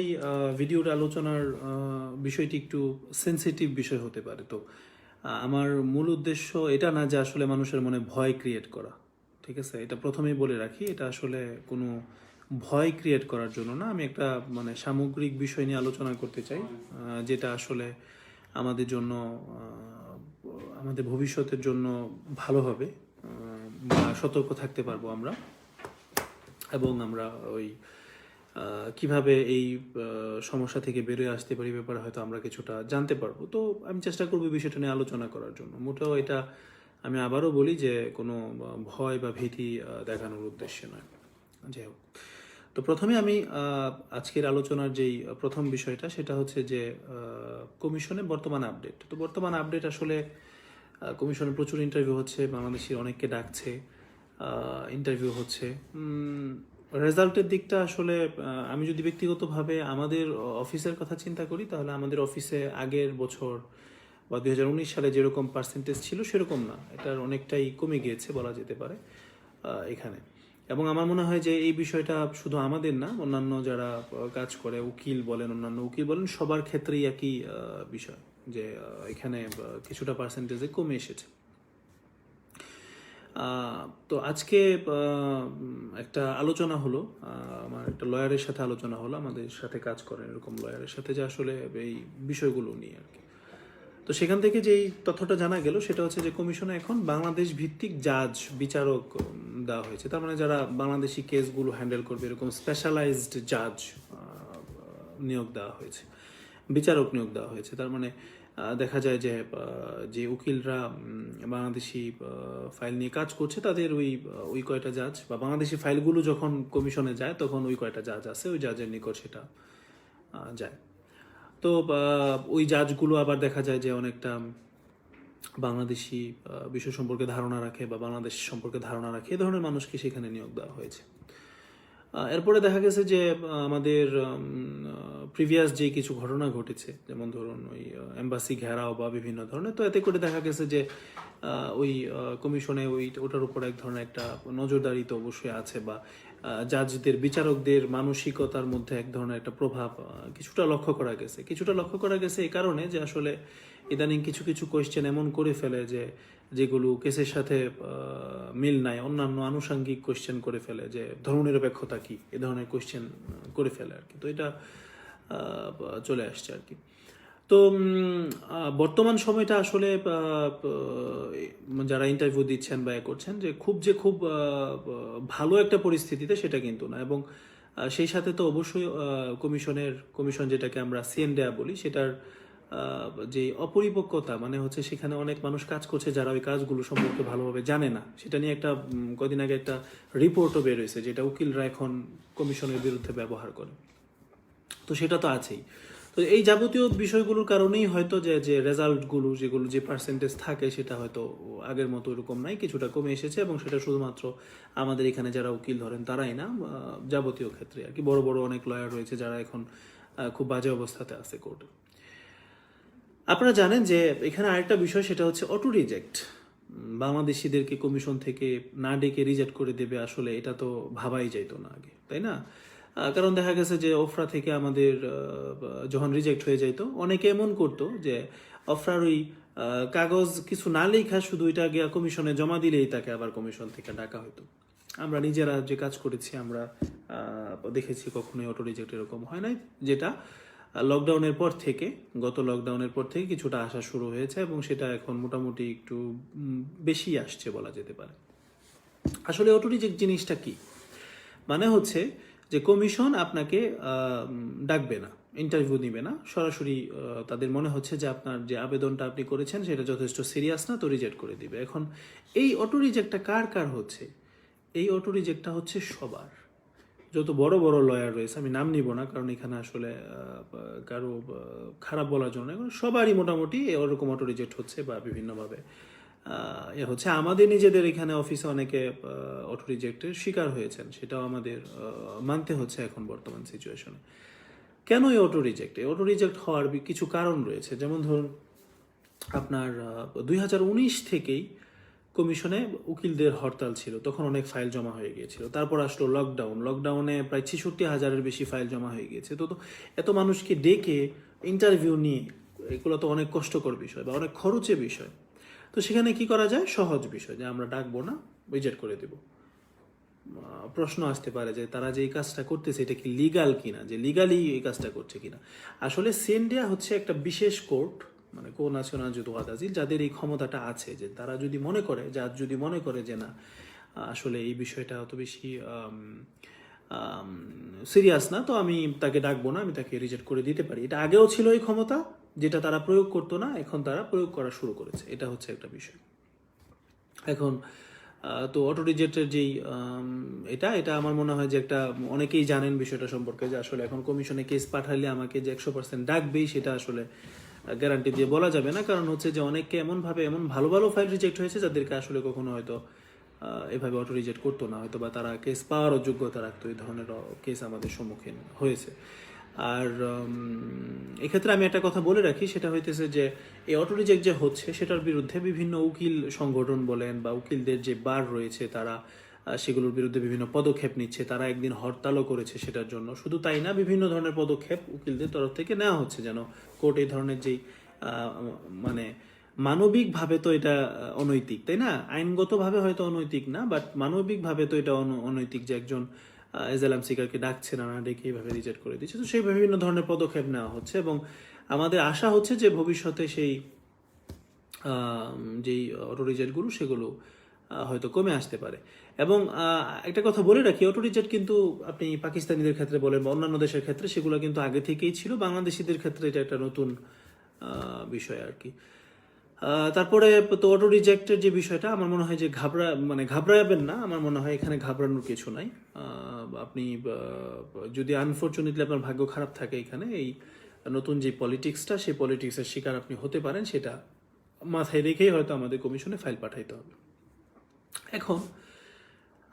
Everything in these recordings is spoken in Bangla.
এই ভিডিওর আলোচনার বিষয়টি একটু সেন্সিটিভ বিষয় হতে পারে। তো আমার মূল উদ্দেশ্য এটা না যে আসলে মানুষের মনে ভয় ক্রিয়েট করা, ঠিক আছে? এটা প্রথমেই বলে রাখি, এটা আসলে কোনো ভয় ক্রিয়েট করার জন্য না। আমি একটা মানে সামগ্রিক বিষয় নিয়ে আলোচনা করতে চাই যেটা আসলে আমাদের জন্য আমাদের ভবিষ্যতের জন্য ভালো হবে বা সতর্ক থাকতে পারব আমরা। এবং আমরা ওই কীভাবে এই সমস্যা থেকে বেরিয়ে আসতে পারি ব্যাপারে হয়তো আমরা কিছুটা জানতে পারব। তো আমি চেষ্টা করব বিষয়টা নিয়ে আলোচনা করার জন্য। মোটেও এটা আমি আবারও বলি যে কোনো ভয় বা ভীতি দেখানোর উদ্দেশ্যে নয়। যাই হোক। তো প্রথমে আমি আজকের আলোচনার যেই প্রথম বিষয়টা সেটা হচ্ছে যে কমিশনে বর্তমান আপডেট। তো বর্তমান আপডেট আসলে কমিশনে প্রচুর ইন্টারভিউ হচ্ছে, বাংলাদেশের অনেককে ডাকছে ইন্টারভিউ হচ্ছে। রেজাল্টের দিকটা আসলে আমি যদি ব্যক্তিগতভাবে আমাদের অফিসের কথা চিন্তা করি, তাহলে আমাদের অফিসে আগের বছর বা দু হাজার উনিশ সালে যেরকম পার্সেন্টেজ ছিল, সেরকম না। এটার অনেকটাই কমে গিয়েছে বলা যেতে পারে এখানে। এবং আমার মনে হয় যে এই বিষয়টা শুধু আমাদের না, অন্যান্য যারা কাজ করে, উকিল বলেন, অন্যান্য উকিল বলেন, সবার ক্ষেত্রেই একই বিষয় যে এখানে কিছুটা পার্সেন্টেজে কমে এসেছে। তো আজকে একটা আলোচনা হলো আমার একটা লয়ারের সাথে আলোচনা হলো, আমাদের সাথে কাজ করেন এরকম লয়ারের সাথে যে আসলে এই বিষয়গুলো নিয়ে আর কি। তো সেখান থেকে যেই তথ্যটা জানা গেল, সেটা হচ্ছে যে কমিশনে এখন বাংলাদেশ ভিত্তিক জাজ, বিচারক দেওয়া হয়েছে। তার মানে যারা বাংলাদেশি কেসগুলো হ্যান্ডেল করবে, এরকম স্পেশালাইজড জাজ নিয়োগ দেওয়া হয়েছে, বিচারক নিয়োগ দেওয়া হয়েছে। তার মানে দেখা যায় যে যে উকিলরা বাংলাদেশি ফাইল নিয়ে কাজ করছে, তাদের ওই ওই কয়টা জাজ বা বাংলাদেশি ফাইলগুলো যখন কমিশনে যায়, তখন ওই কয়টা জাজ আছে, ওই জাজের নিকট সেটা যায়। তো ওই জাজগুলো আবার দেখা যায় যে অনেকটা বাংলাদেশি বিষয় সম্পর্কে ধারণা রাখে বা বাংলাদেশ সম্পর্কে ধারণা রাখে, এ ধরনের মানুষকে সেখানে নিয়োগ দেওয়া হয়েছে। এরপরে দেখা গেছে যে আমাদের প্রিভিয়াস যে কিছু ঘটনা ঘটেছে, যেমন ধরুন ওই এম্বাসি ঘেরাও বা বিভিন্ন ধরনের, তো এতে করে দেখা গেছে যে ওই কমিশনে ওই, ওটার উপর এক ধরনের একটা নজরদারি তো অবশ্যই আছে বা জাজদের, বিচারকদের মানসিকতার মধ্যে এক ধরনের একটা প্রভাব কিছুটা লক্ষ্য করা গেছে। কিছুটা লক্ষ্য করা গেছে এই কারণে যে আসলে ইদানিং কিছু কিছু কোয়েশ্চেন এমন করে ফেলে যে, যেগুলো কেসের সাথে মিল নাই। অন্যান্য আনুষাঙ্গিক কোয়েশ্চেন করে ফেলে যে, ধর্মনিরপেক্ষতা কি? এ ধরনের কোয়েশ্চেন করে ফেলে আর কি। তো এটা চলে আসছে আর কি। তো বর্তমান সময়টা আসলে আহ, যারা ইন্টারভিউ দিচ্ছেন বা করছেন যে খুব যে খুব ভালো একটা পরিস্থিতিতে সেটা কিন্তু না। এবং সেই সাথে তো অবশ্যই কমিশনের কমিশন যেটাকে আমরা সিএনডেয়া বলি সেটার যে অপরিপক্কতা মানে হচ্ছে সেখানে অনেক মানুষ কাজ করছে যারা ওই কাজগুলো সম্পর্কে ভালোভাবে জানে না। সেটা নিয়ে একটা কদিন আগে একটা রিপোর্টও বের হয়েছে যেটা উকিলরা এখন কমিশনের বিরুদ্ধে ব্যবহার করে। তো সেটা তো আছেই। তো এই যাবতীয় বিষয়গুলোর কারণেই হয়তো যে যে রেজাল্টগুলো যেগুলো যে পার্সেন্টেজ থাকে সেটা হয়তো আগের মতো এরকম নাই, কিছুটা কমে এসেছে এবং সেটা শুধুমাত্র আমাদের এখানে যারা উকিল ধরেন তারাই না যাবতীয় ক্ষেত্রে আর কি। বড় বড় অনেক লয়ার রয়েছে যারা এখন খুব বাজে অবস্থাতে আছে কোর্টে আপনারা জানেন যে এখানে আরেকটা বিষয় সেটা হচ্ছে অটো রিজেক্ট বাংলাদেশিদেরকে কমিশন থেকে না ডেকে রিজেক্ট করে দেবে আসলে এটা তো ভাবাই যাইতো না আগে, তাই না? কারণ দেখা গেছে যে অফরা থেকে আমাদের যখন রিজেক্ট হয়ে যাইতো অনেকে এমন করতো যে অফরার ওই কাগজ কিছু না লেখা, শুধু ওইটা গিয়া কমিশনে জমা দিলেই তাকে আবার কমিশন থেকে ডাকা হতো আমরা নিজেরা যে কাজ করেছি, আমরা দেখেছি কখনোই অটো রিজেক্ট এরকম হয় নাই, যেটা লকডাউনের পর থেকে, গত লকডাউনের পর থেকে কিছুটা আসা শুরু হয়েছে এবং সেটা এখন মোটামুটি একটু বেশি আসছে বলা যেতে পারে। আসলে অটো রিজেক্ট জিনিসটা কি? মানে হচ্ছে যে কমিশন আপনাকে ডাকবে না ইন্টারভিউ নিবে না। সরাসরি তাদের মনে হচ্ছে যে আপনার যে আবেদনটা আপনি করেছেন সেটা যথেষ্ট সিরিয়াস না, তো রিজেক্ট করে দিবে। এখন এই অটো রিজেক্টটা কার কার হচ্ছে? এই অটো রিজেক্টটা হচ্ছে সবার। যত বড় বড় লয়ার রয়েছে, আমি নাম নিব না, কারণ এখানে আসলে কারও খারাপ বলার জন্য সবারই মোটামুটি ওরকম অটো রিজেক্ট হচ্ছে বা বিভিন্নভাবে। হচ্ছে আমাদের নিজেদের এখানে অফিসে অনেকে অটো রিজেক্টের শিকার হয়েছেন। সেটাও আমাদের মানতে হচ্ছে এখন বর্তমান সিচুয়েশনে কেন এই অটো রিজেক্ট এই অটো রিজেক্ট হওয়ার কিছু কারণ রয়েছে। যেমন ধরুন, আপনার দুই হাজার উনিশ থেকেই কমিশনে উকিলদের হরতাল ছিল। তখন অনেক ফাইল জমা হয়ে গিয়েছিল। তারপর আসলো লকডাউন লকডাউনে প্রায় ছেষট্টি হাজারের বেশি ফাইল জমা হয়ে গিয়েছে। তো তো এত মানুষকে ডেকে ইন্টারভিউ নিয়ে, এগুলো তো অনেক কষ্টকর বিষয় বা অনেক খরচের বিষয়। তো সেখানে কি করা যায়? সহজ বিষয় যে আমরা ডাকবো না রিজেক্ট করে দেবো। প্রশ্ন আসতে পারে যে তারা যে এই কাজটা করতেছে, এটা কি লিগাল কিনা? যে লিগালি এই কাজটা করছে কিনা? আসলে সেন্ডিয়া হচ্ছে একটা বিশেষ কোর্ট মানে কো ন্যাশনাল যুদ্ধ আদাজিল যাদের এই ক্ষমতাটা আছে, যে তারা যদি মনে করে, যা যদি মনে করে যে না, আসলে এই বিষয়টা অত বেশি সিরিয়াস না, তো আমি তাকে ডাকবো না, আমি তাকে রিজেক্ট করে দিতে পারি। এটা আগেও ছিল এই ক্ষমতা যেটা তারা প্রয়োগ করতো না, এখন তারা প্রয়োগ করা শুরু করেছে। এটা হচ্ছে একটা বিষয়। এখন তো অটো যেই এটা এটা আমার মনে হয় যে একটা, অনেকেই জানেন বিষয়টা সম্পর্কে যে আসলে এখন কমিশনে কেস পাঠালে আমাকে যে একশো পার্সেন্ট ডাকবেই, সেটা আসলে গ্যারান্টি দিয়ে বলা যাবে না। কারণ হচ্ছে যে অনেককে এমনভাবে, এমন ভালো ভালো ফাইল রিজেক্ট হয়েছে যাদেরকে আসলে কখনো হয়তো এভাবে অটো রিজেক্ট করতো না। হয়তো বা তারা কেস পাওয়ারও যোগ্যতা রাখতো, এই ধরনের কেস আমাদের সম্মুখীন হয়েছে। আর এক্ষেত্রে আমি একটা কথা বলে রাখি, সেটা হইতেছে যে এই অটো রিজেক্ট যে হচ্ছে, সেটার বিরুদ্ধে বিভিন্ন উকিল সংগঠন বলেন বা উকিলদের যে বার রয়েছে তারা সেগুলোর বিরুদ্ধে বিভিন্ন পদক্ষেপ নিচ্ছে, তারা একদিন হরতালও করেছে সেটার জন্য। শুধু তাই না, বিভিন্ন ধরনের পদক্ষেপ উকিলদের তরফ থেকে নেওয়া হচ্ছে যেন কোর্ট এই ধরনের যেই মানে মানবিকভাবে তো এটা অনৈতিক, তাই না? আইনগতভাবে হয়তো অনৈতিক না, বাট মানবিকভাবে তো এটা অন- অনৈতিক যে একজন এজালাম সিকারকে ডাকছে না না ডেকে এইভাবে রিজেক্ট করে দিচ্ছে। তো সেই বিভিন্ন ধরনের পদক্ষেপ নেওয়া হচ্ছে এবং আমাদের আশা হচ্ছে যে ভবিষ্যতে সেই যেই অটো রিজেক্টগুলো সেগুলো হয়তো কমে আসতে পারে। এবং একটা কথা বলে রাখি অটো রিজেক্ট কিন্তু আপনি পাকিস্তানিদের ক্ষেত্রে বলেন বা অন্যান্য দেশের ক্ষেত্রে, সেগুলো কিন্তু আগে থেকেই ছিল। বাংলাদেশিদের ক্ষেত্রে এটা একটা নতুন বিষয় আর কি। তারপরে তো অটো রিজেক্টের যে বিষয়টা, আমার মনে হয় যে ঘাবড়া মানে ঘাবড়াবেন না, আমার মনে হয় এখানে ঘাবড়ানোর কিছু নাই। আপনি যদি আনফর্চুনেটলি আপনার ভাগ্য খারাপ থাকে এখানে, এই নতুন যে পলিটিক্সটা সেই পলিটিক্সের শিকার আপনি হতে পারেন, সেটা মাথায় রেখেই হয়তো আমাদের কমিশনে ফাইল পাঠাইতে হবে। এখন,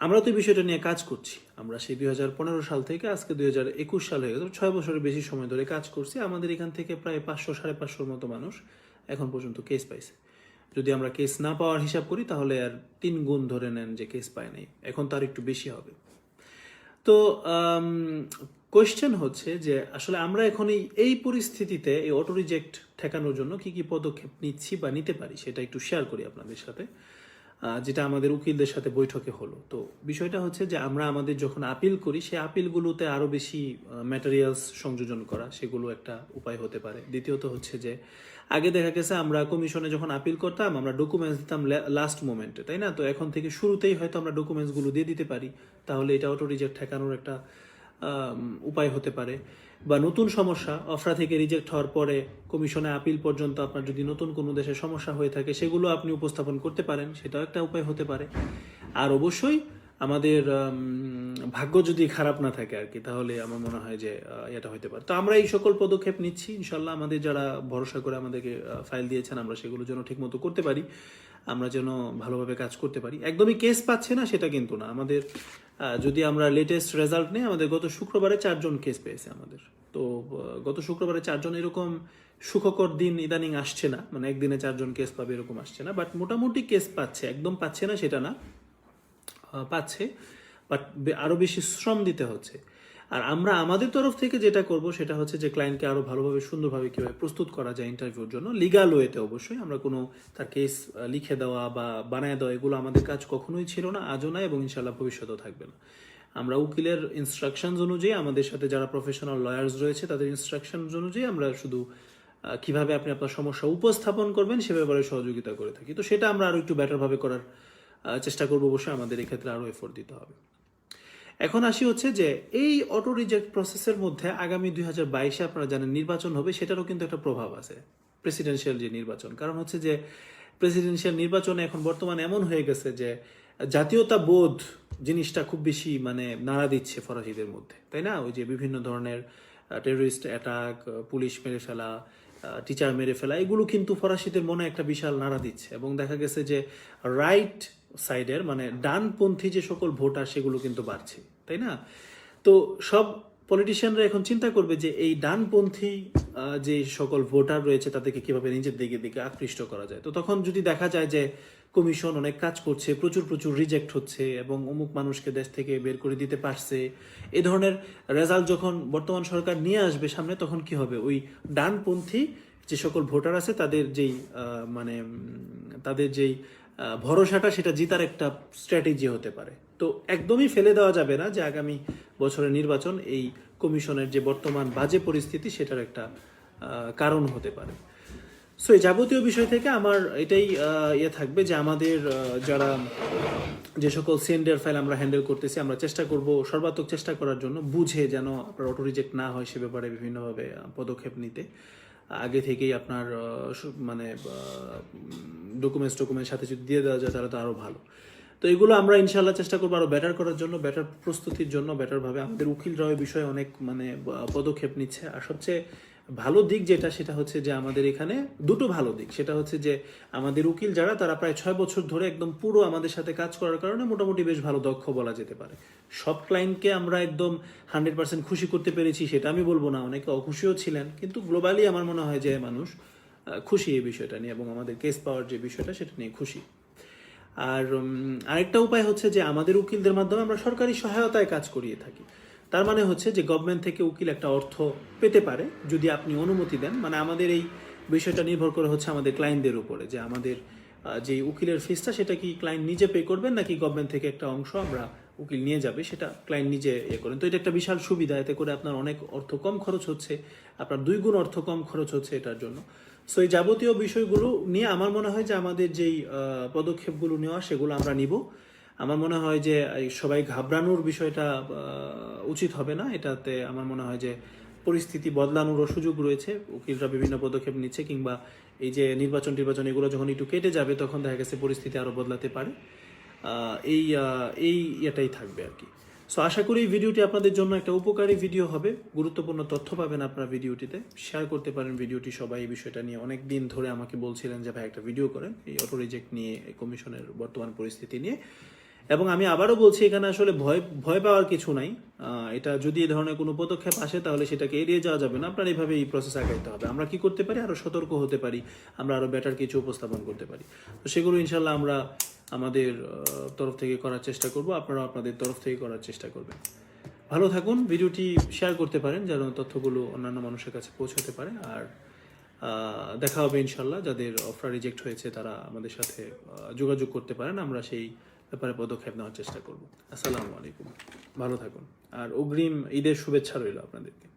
আমরা তো এই বিষয়টা নিয়ে কাজ করছি। আমরা সেই দুই হাজার পনেরো সাল থেকে আজকে দুই হাজার একুশ সাল হয়ে গেছে, ছয় বছরের বেশি সময় ধরে কাজ করছি। আমাদের এখান থেকে প্রায় পাঁচশো, সাড়ে পাঁচশোর মতো মানুষ এখন পর্যন্ত কেস পাইছে। যদি আমরা কেস না পাওয়ার হিসাব করি, তাহলে আর তিন গুণ ধরে নেন যে কেস পায় নাই। এখন তার একটু বেশি হবে। তো কোয়েশ্চেন হচ্ছে যে আসলে আমরা এখন এই এই পরিস্থিতিতে এই অটো রিজেক্ট ঠেকানোর জন্য কি কি পদক্ষেপ নিচ্ছি বা নিতে পারি, সেটা একটু শেয়ার করি আপনাদের সাথে। যেটা আমাদের উকিলদের সাথে বৈঠকে হলো। তো বিষয়টা হচ্ছে যে আমরা আমাদের যখন আপিল করি, সেই আপিলগুলোতে আরও বেশি ম্যাটেরিয়ালস সংযোজন করা, সেগুলো একটা উপায় হতে পারে। দ্বিতীয়ত হচ্ছে যে আগে দেখা গেছে আমরা কমিশনে যখন আপিল করতাম, আমরা ডকুমেন্টস দিতাম লাস্ট মোমেন্টে তাই না? তো এখন থেকে শুরুতেই হয়তো আমরা ডকুমেন্টসগুলো দিয়ে দিতে পারি। তাহলে এটা অটো রিজেক্ট ঠেকানোর একটা উপায় হতে পারে। বা নতুন সমস্যা, অফরা থেকে রিজেক্ট হওয়ার পরে কমিশনে আপিল পর্যন্ত আপনার যদি নতুন কোনো দেশে সমস্যা হয়ে থাকে, সেগুলো আপনি উপস্থাপন করতে পারেন। সেটাও একটা উপায় হতে পারে। আর অবশ্যই আমাদের ভাগ্য যদি খারাপ না থাকে আর কি, তাহলে আমার মনে হয় যে এটা হতে পারে। তো আমরা এই সকল পদক্ষেপ নিচ্ছি ইনশাল্লাহ আমাদের যারা ভরসা করে আমাদেরকে ফাইল দিয়েছেন, আমরা সেগুলো যেন ঠিকমতো করতে পারি, আমরা যেন ভালোভাবে কাজ করতে পারি। একদমই কেস পাচ্ছে না, সেটা কিন্তু না। আমাদের যদি আমরা লেটেস্ট রেজাল্ট নেই, আমাদের গত শুক্রবারে চারজন কেস পেয়েছে আমাদের। তো গত শুক্রবারে চারজন এরকম সুখকর দিন ইদানিং আসছে না। মানে একদিনে চারজন কেস পাবে এরকম আসছে না। বাট মোটামুটি কেস পাচ্ছে, একদম পাচ্ছে না সেটা না। পাচ্ছে বাট আরও বেশি শ্রম দিতে হচ্ছে। আর আমরা আমাদের তরফ থেকে যেটা করব সেটা হচ্ছে যে ক্লায়েন্টকে আরও ভালোভাবে, সুন্দরভাবে কীভাবে প্রস্তুত করা যায় ইন্টারভিউর জন্য। লিগাল ওয়েতে অবশ্যই আমরা কোনো তার কেস লিখে দেওয়া বা বানায় দেওয়া, এগুলো আমাদের কাজ কখনোই ছিল না, আজও না এবং ইনশাল্লাহ ভবিষ্যতেও থাকবে না। আমরা উকিলের ইনস্ট্রাকশনস অনুযায়ী, আমাদের সাথে যারা প্রফেশনাল লয়ার্স রয়েছে, তাদের ইনস্ট্রাকশনস অনুযায়ী আমরা শুধু কীভাবে আপনি আপনার সমস্যা উপস্থাপন করবেন সে ব্যাপারে সহযোগিতা করে থাকি। তো সেটা আমরা আরও একটু বেটারভাবে করার চেষ্টা করব অবশ্যই আমাদের এক্ষেত্রে আরও এফোর্ট দিতে হবে। এখন আসি হচ্ছে যে এই অটো রিজেক্ট প্রসেসের মধ্যে আগামী দুই হাজার বাইশে আপনারা জানেন নির্বাচন হবে, সেটারও কিন্তু একটা প্রভাব আছে প্রেসিডেন্সিয়াল যে নির্বাচন। কারণ হচ্ছে যে প্রেসিডেন্সিয়াল নির্বাচনে এখন বর্তমানে এমন হয়ে গেছে যে জাতীয়তা বোধ জিনিসটা খুব বেশি মানে নাড়া দিচ্ছে ফরাসিদের মধ্যে, তাই না? ওই যে বিভিন্ন ধরনের টেররিস্ট অ্যাটাক পুলিশ মেরে ফেলা টিচার মেরে ফেলা, এগুলো কিন্তু ফরাসিদের মনে একটা বিশাল নাড়া দিচ্ছে। এবং দেখা গেছে যে রাইট সাইডের মানে ডানপন্থী যে সকল ভোটার সেগুলো কিন্তু বাড়ছে, তাই না? তো সব পলিটিশিয়ানরা এখন চিন্তা করবে যে এই ডানপন্থী যে সকল ভোটার রয়েছে তাদেরকে কীভাবে নিজের দিকে দিকে আকৃষ্ট করা যায়? তো তখন যদি দেখা যায় যে কমিশন অনেক কাজ করছে, প্রচুর প্রচুর রিজেক্ট হচ্ছে এবং অমুক মানুষকে দেশ থেকে বের করে দিতে পারছে, এ ধরনের রেজাল্ট যখন বর্তমান সরকার নিয়ে আসবে সামনে, তখন কি হবে? ওই ডানপন্থী যে সকল ভোটার আছে তাদের যেই মানে তাদের যেই ভরসাটা সেটা জিতার একটা স্ট্র্যাটেজি হতে পারে। তো একদমই ফেলে দেওয়া যাবে না যে আগামী বছরের নির্বাচন এই কমিশনের যে বর্তমান বাজে পরিস্থিতি সেটার একটা কারণ হতে পারে। সো এই যাবতীয় বিষয় থেকে আমার এটাই ইয়ে থাকবে যে আমাদের যারা যে সকল সেন্ডার ফাইল আমরা হ্যান্ডেল করতেছি, আমরা চেষ্টা করব সর্বাত্মক চেষ্টা করার জন্য বুঝে যেন আপনার অটো রিজেক্ট না হয় সে ব্যাপারে বিভিন্নভাবে পদক্ষেপ নিতে। আগে থেকেই আপনার মানে ডকুমেন্টস টকুমেন্টস সাথে যদি দিয়ে দেওয়া যায় তাহলে তো আরও ভালো। তো এগুলো আমরা ইনশাল্লাহ চেষ্টা করব আরও বেটার করার জন্য বেটার প্রস্তুতির জন্য বেটার ভাবে। আমাদের উকিলরাও বিষয়ে অনেক মানে পদক্ষেপ নিচ্ছে। আর সবচেয়ে ভালো দিক যেটা, সেটা হচ্ছে যে আমাদের এখানে দুটো ভালো দিক। সেটা হচ্ছে যে আমাদের উকিল যারা, তারা প্রায় ছয় বছর ধরে একদম পুরো আমাদের সাথে কাজ করার কারণে মোটামুটি বেশ ভালো দক্ষ বলা যেতে পারে। সব ক্লায়েন্টকে আমরা একদম হান্ড্রেড পার্সেন্ট খুশি করতে পেরেছি, সেটা আমি বলব না, অনেকে অখুশিও ছিলেন, কিন্তু গ্লোবালি আমার মনে হয় যে মানুষ খুশি এই বিষয়টা নিয়ে এবং আমাদের কেস পাওয়ার যে বিষয়টা, সেটা নিয়ে খুশি। আর আরেকটা উপায় হচ্ছে যে আমাদের উকিলদের মাধ্যমে আমরা সরকারি সহায়তায় কাজ করিয়ে থাকি। তার মানে হচ্ছে যে গভর্নমেন্ট থেকে উকিল একটা অর্থ পেতে পারে, যদি আপনি অনুমতি দেন। মানে আমাদের এই বিষয়টা নির্ভর করে হচ্ছে আমাদের ক্লায়েন্টদের উপরে, যে আমাদের যে উকিলের ফিসটা সেটা কি ক্লায়েন্ট নিজে পে করবেন নাকি গভর্নমেন্ট থেকে একটা অংশ আমরা উকিল নিয়ে যাবে, সেটা ক্লায়েন্ট নিজে ইয়ে করেন। তো এটা একটা বিশাল সুবিধা, এতে করে আপনার অনেক অর্থ কম খরচ হচ্ছে, আপনার দুই গুণ অর্থ কম খরচ হচ্ছে এটার জন্য। সো এই যাবতীয় বিষয়গুলো নিয়ে আমার মনে হয় যে আমাদের যেই পদক্ষেপগুলো নেওয়া, সেগুলো আমরা নিব। আমার মনে হয় যে সবাই ঘাবড়ানোর বিষয়টা উচিত হবে না। এটাতে আমার মনে হয় যে, পরিস্থিতি বদলানোরও সুযোগ রয়েছে। উকিলরা বিভিন্ন পদক্ষেপ নিচ্ছে কিংবা এই যে নির্বাচন টির্বাচন এগুলো যখন একটু কেটে যাবে, তখন দেখা গেছে পরিস্থিতি আরও বদলাতে পারে। এই এই এটাই থাকবে আর কি। সো আশা করি ভিডিওটি আপনাদের জন্য একটা উপকারী ভিডিও হবে। গুরুত্বপূর্ণ তথ্য পাবেন আপনারা ভিডিওটিতে। শেয়ার করতে পারেন ভিডিওটি সবাই। এই বিষয়টা নিয়ে অনেক দিন ধরে আমাকে বলছিলেন যে, ভাই, একটা ভিডিও করেন। এই অটো রিজেক্ট নিয়ে কমিশনের বর্তমান পরিস্থিতি নিয়ে। এবং আমি আবারও বলছি, এখানে আসলে ভয় ভয় পাওয়ার কিছু নাই। এটা যদি এ ধরনের কোনো পদক্ষেপ আসে, তাহলে সেটাকে এড়িয়ে যাওয়া যাবে না। আপনার এইভাবে এই প্রসেস আগাইতে হবে। আমরা কি করতে পারি? আরও সতর্ক হতে পারি। আমরা আরও বেটার কিছু উপস্থাপন করতে পারি। তো সেগুলো ইনশাল্লাহ আমরা আমাদের তরফ থেকে করার চেষ্টা করব। আপনারা আপনাদের তরফ থেকে করার চেষ্টা করবেন। ভালো থাকুন। ভিডিওটি শেয়ার করতে পারেন, যেন তথ্যগুলো অন্যান্য মানুষের কাছে পৌঁছাতে পারে। আর দেখা হবে ইনশাল্লাহ যাদের অফার রিজেক্ট হয়েছে, তারা আমাদের সাথে যোগাযোগ করতে পারেন। আমরা সেই ব্যাপারে পদক্ষেপ নেওয়ার চেষ্টা করব। আসসালামু আলাইকুম। ভালো থাকুন। আর অগ্রিম ঈদের শুভেচ্ছা রইল আপনাদেরকে।